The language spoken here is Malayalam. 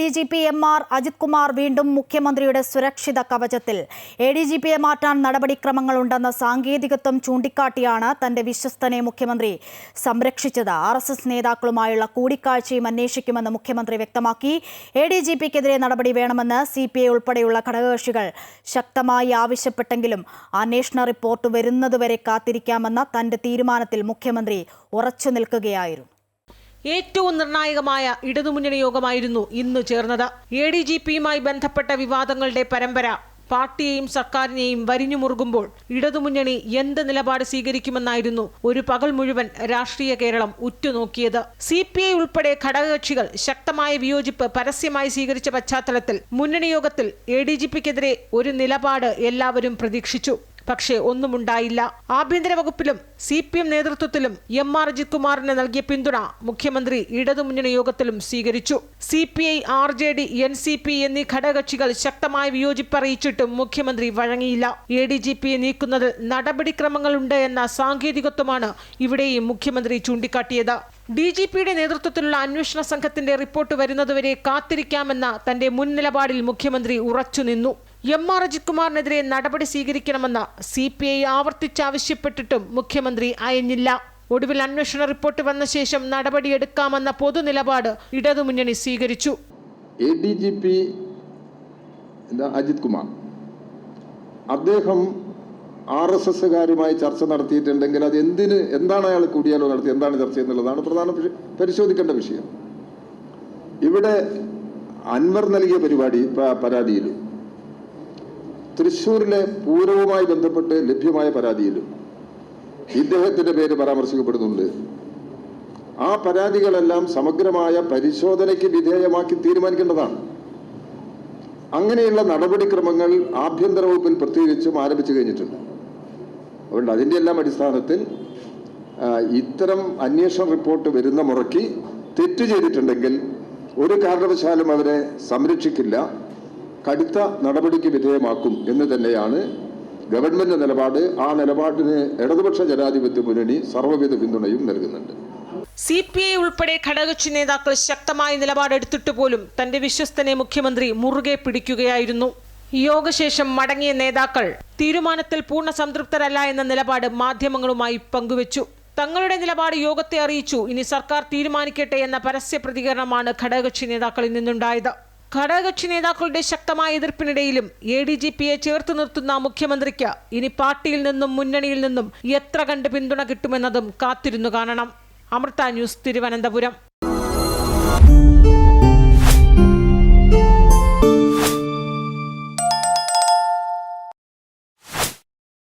D G P M R Ajith Kumar വീണ്ടും മുഖ്യമന്ത്രിയുടെ സുരക്ഷിത കവചത്തിൽ. എ ഡി ജി പിയെ മാറ്റാൻ നടപടിക്രമങ്ങളുണ്ടെന്ന സാങ്കേതികത്വം ചൂണ്ടിക്കാട്ടിയാണ് തന്റെ വിശ്വസ്തനെ മുഖ്യമന്ത്രി സംരക്ഷിച്ചത്. ആർ എസ് എസ് നേതാക്കളുമായുള്ള കൂടിക്കാഴ്ചയും അന്വേഷിക്കുമെന്ന് മുഖ്യമന്ത്രി വ്യക്തമാക്കി. എ ഡി ജി പിക്കെതിരെ നടപടി വേണമെന്ന് സി പി ഐ ഉൾപ്പെടെയുള്ള ഘടകകക്ഷികൾ ശക്തമായി ആവശ്യപ്പെട്ടെങ്കിലും അന്വേഷണ റിപ്പോർട്ട് വരുന്നതുവരെ കാത്തിരിക്കാമെന്ന തന്റെ തീരുമാനത്തിൽ മുഖ്യമന്ത്രി ഉറച്ചു നിൽക്കുകയായിരുന്നു ഏറ്റവും നിർണായകമായ ഇടതുമുന്നണി യോഗമായിരുന്നു ഇന്ന് ചേർന്നത്. എ ഡി ജി പിയുമായി ബന്ധപ്പെട്ട വിവാദങ്ങളുടെ പരമ്പര പാർട്ടിയെയും സർക്കാരിനെയും വരിഞ്ഞു മുറുകുമ്പോൾ ഇടതുമുന്നണി എന്ത് നിലപാട് സ്വീകരിക്കുമെന്നായിരുന്നു ഒരു പകൽ മുഴുവൻ രാഷ്ട്രീയ കേരളം ഉറ്റുനോക്കിയത്. സി പി ഐ ഉൾപ്പെടെ ഘടകകക്ഷികൾ ശക്തമായ വിയോജിപ്പ് പരസ്യമായി സ്വീകരിച്ച പശ്ചാത്തലത്തിൽ മുന്നണി യോഗത്തിൽ എ ഡി ജി പിക്കെതിരെ ഒരു നിലപാട് എല്ലാവരും പ്രതീക്ഷിച്ചു. പക്ഷേ ഒന്നുമുണ്ടായില്ല. ആഭ്യന്തര വകുപ്പിലും സി പി എം നേതൃത്വത്തിലും എം ആർ അജിത് കുമാറിന് നൽകിയ പിന്തുണ മുഖ്യമന്ത്രി ഇടതുമുന്നണി യോഗത്തിലും സ്വീകരിച്ചു. C P I R J D N C P എന്നീ ഘടകകക്ഷികൾ ശക്തമായ വിയോജിപ്പറിയിച്ചിട്ടും മുഖ്യമന്ത്രി വഴങ്ങിയില്ല. എ ഡി ജി പിയെ നീക്കുന്നതിൽ നടപടിക്രമങ്ങളുണ്ട് എന്ന സാങ്കേതികത്വമാണ് ഇവിടെയും മുഖ്യമന്ത്രി ചൂണ്ടിക്കാട്ടിയത്. ഡി ജി പിയുടെ നേതൃത്വത്തിലുള്ള അന്വേഷണ സംഘത്തിന്റെ റിപ്പോർട്ട് വരുന്നതുവരെ കാത്തിരിക്കാമെന്ന തന്റെ മുൻ നിലപാടിൽ മുഖ്യമന്ത്രി ഉറച്ചുനിന്നു. എം ആർ അജിത് കുമാറിനെതിരെ നടപടി സ്വീകരിക്കണമെന്ന് സി പി ഐ ആവർത്തിച്ചാവശ്യപ്പെട്ടിട്ടും മുഖ്യമന്ത്രി അയഞ്ഞില്ല. ഒടുവിൽ അന്വേഷണ റിപ്പോർട്ട് വന്ന ശേഷം നടപടിയെടുക്കാമെന്ന പൊതുനിലപാട് ഇടതുമുന്നണി സ്വീകരിച്ചു. A D G P Ajith Kumar അദ്ദേഹം ആർ എസ് എസ്സുകാരുമായി ചർച്ച നടത്തിയിട്ടുണ്ടെങ്കിൽ അത് എന്തിന് എന്താണ് അയാൾ കൂടിയാലോ നടത്തി എന്താണ് ചർച്ച എന്നുള്ളതാണ് പ്രധാന പരിശോധിക്കേണ്ട വിഷയം. ഇവിടെ അൻവർ നൽകിയ പരിപാടി പരാതിയിൽ തൃശ്ശൂരിലെ പൂരവുമായി ബന്ധപ്പെട്ട് ലഭ്യമായ പരാതിയിലും ഇദ്ദേഹത്തിന്റെ പേര് പരാമർശിക്കപ്പെടുന്നുണ്ട്. ആ പരാതികളെല്ലാം സമഗ്രമായ പരിശോധനയ്ക്ക് വിധേയമാക്കി തീരുമാനിക്കേണ്ടതാണ്. അങ്ങനെയുള്ള നടപടിക്രമങ്ങൾ ആഭ്യന്തര വകുപ്പിൽ പ്രത്യേകിച്ചും ആരംഭിച്ചു കഴിഞ്ഞിട്ടുണ്ട്. അതുകൊണ്ട് അതിന്റെ എല്ലാം അടിസ്ഥാനത്തിൽ ഇത്തരം അന്വേഷണ റിപ്പോർട്ട് വരുന്ന മുറയ്ക്ക് തെറ്റ് ചെയ്തിട്ടുണ്ടെങ്കിൽ ഒരു കാരണവശാലും അവരെ സംരക്ഷിക്കില്ല. കടുത്ത നടപടിക്ക് വിധേയമാക്കും എന്ന് തന്നെയാണ് ഗവൺമെന്റ് നിലപാട്. ആ നിലപാടിന് ഇടതുപക്ഷ ജനാധിപത്യ മുന്നണി സർവവിധ പിന്തുണയും നൽകുന്നുണ്ട്. സി പി ഐ ഉൾപ്പെടെ ഘടകകക്ഷി നേതാക്കൾ ശക്തമായ നിലപാടെടുത്തിട്ട് പോലും തന്റെ വിശ്വസ്തനെ മുഖ്യമന്ത്രി മുറുകെ പിടിക്കുകയായിരുന്നു. യോഗശേഷം മടങ്ങിയ നേതാക്കൾ തീരുമാനത്തിൽ പൂർണ സംതൃപ്തരല്ല എന്ന നിലപാട് മാധ്യമങ്ങളുമായി പങ്കുവച്ചു. തങ്ങളുടെ നിലപാട് യോഗത്തെ അറിയിച്ചു. ഇനി സർക്കാർ തീരുമാനിക്കട്ടെ എന്ന പരസ്യ പ്രതികരണമാണ് ഘടകകക്ഷി നേതാക്കളിൽ നിന്നുണ്ടായത്. ഘടകകക്ഷി നേതാക്കളുടെ ശക്തമായ എതിർപ്പിനിടയിലും എ ഡി ജി പിയെ ചേർത്ത് നിർത്തുന്ന മുഖ്യമന്ത്രിക്ക് ഇനി പാർട്ടിയിൽ നിന്നും മുന്നണിയിൽ നിന്നും എത്ര കണ്ട് പിന്തുണ കിട്ടുമെന്നതും കാത്തിരുന്നു കാണണം. അമൃത ന്യൂസ് തിരുവനന്തപുരം.